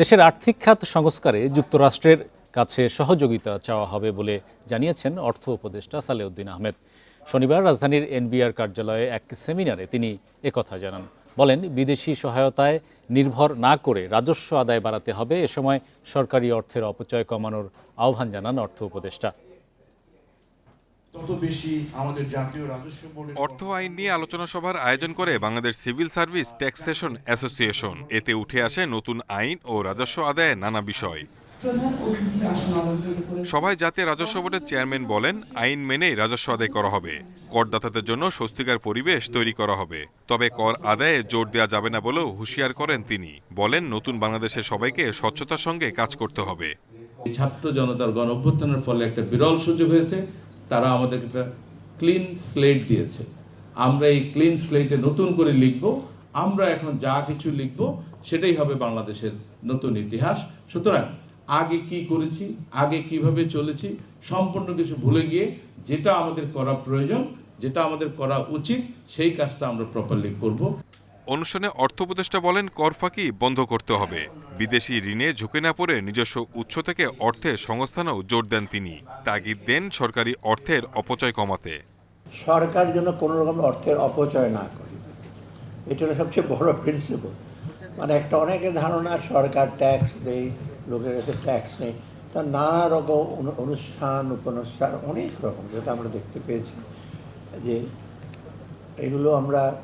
দেশের আর্থিক খাত সংস্কারে যুক্তরাষ্ট্রের কাছে সহযোগিতা চাওয়া হবে বলে জানিয়েছেন অর্থ উপদেষ্টা সালেউদ্দিন আহমেদ। শনিবার রাজধানীর এনবিআর কার্যালয়ে এক সেমিনারে তিনি একথা জানান। বলেন, বিদেশি সহায়তায় নির্ভর না করে রাজস্ব আদায় বাড়াতে হবে। এ সময় সরকারি অর্থের অপচয় কমানোর আহ্বান জানান অর্থ উপদেষ্টা। তত বেশি আমাদের জাতীয় রাজস্ব বোর্ডের অর্থ আইন নিয়ে আলোচনা সভার আয়োজন করে Bangladesh civil service taxation association. এতে উঠে আসে নতুন আইন ও রাজস্ব আদায়ে নানা বিষয়। সভায় জাতীয় রাজস্ব বোর্ডের চেয়ারম্যান বলেন আইন মেনেই রাজস্ব আদায় করা হবে। করদাতাদের জন্য স্বস্তিকার পরিবেশ তৈরি করা হবে। তবে কর আদায়ে জোর দেওয়া যাবে না বলেও হুঁশিয়ার করেন তিনি। বলেন নতুন বাংলাদেশের সবাইকে স্বচ্ছতার সঙ্গে কাজ করতে হবে। ছাত্র জনতার গণ অভ্যুত্থানের ফলে একটা বিরল সুযোগ হয়েছে। তারা আমাদের একটা ক্লিন স্লেট দিয়েছে। আমরা এই ক্লিন স্লেটে নতুন করে লিখব। আমরা এখন যা কিছু লিখব সেটাই হবে বাংলাদেশের নতুন ইতিহাস। সুতরাং আগে কি করেছি আগে কীভাবে চলেছি সম্পূর্ণ কিছু ভুলে গিয়ে যেটা আমাদের করা প্রয়োজন যেটা আমাদের করা উচিত সেই কাজটা আমরা প্রপারলি করব। অনুষ্ঠানে অর্থ উপদেষ্টা বলেন কর ফাঁকি বন্ধ করতে হবে। বিদেশি ঋণে ঝুঁকে না পড়ে নিজস্ব উৎস থেকে অর্থের সংস্থানেও জোর দেন তিনি। তাগিদ দেন সরকারি অর্থের অপচয় কমাতে। সরকার যেন কোনো রকম অর্থের অপচয় না করে। এটা সবচেয়ে বড় প্রিন্সিপাল মানে একটা অনেকের ধারণা, সরকার ট্যাক্স দেয়, লোকের কাছে ট্যাক্স নেই। তা নানা রকম অনু- অনুষ্ঠান, উপনুষ্ঠান, অনেক রকম, যেটা আমরা দেখতে পেয়েছি। যে এগুলো আমরা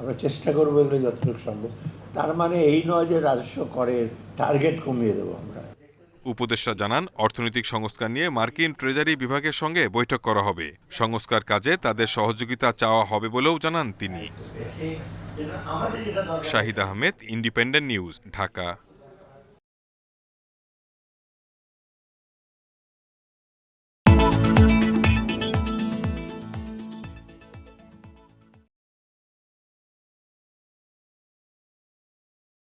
আমরা চেষ্টা করব এগুলো যতটুকু সম্ভব। তার মানে এই নয় যে রাজস্ব করের টার্গেট কমিয়ে দেবো আমরা। উপদেষ্টা জানান অর্থনৈতিক সংস্কার নিয়ে মার্কিন ট্রেজারি বিভাগের সঙ্গে বৈঠক করা হবে। সংস্কার কাজে তাদের সহযোগিতা চাওয়া হবে বলেও জানান তিনি। Shahid Ahmed independent news Dhaka.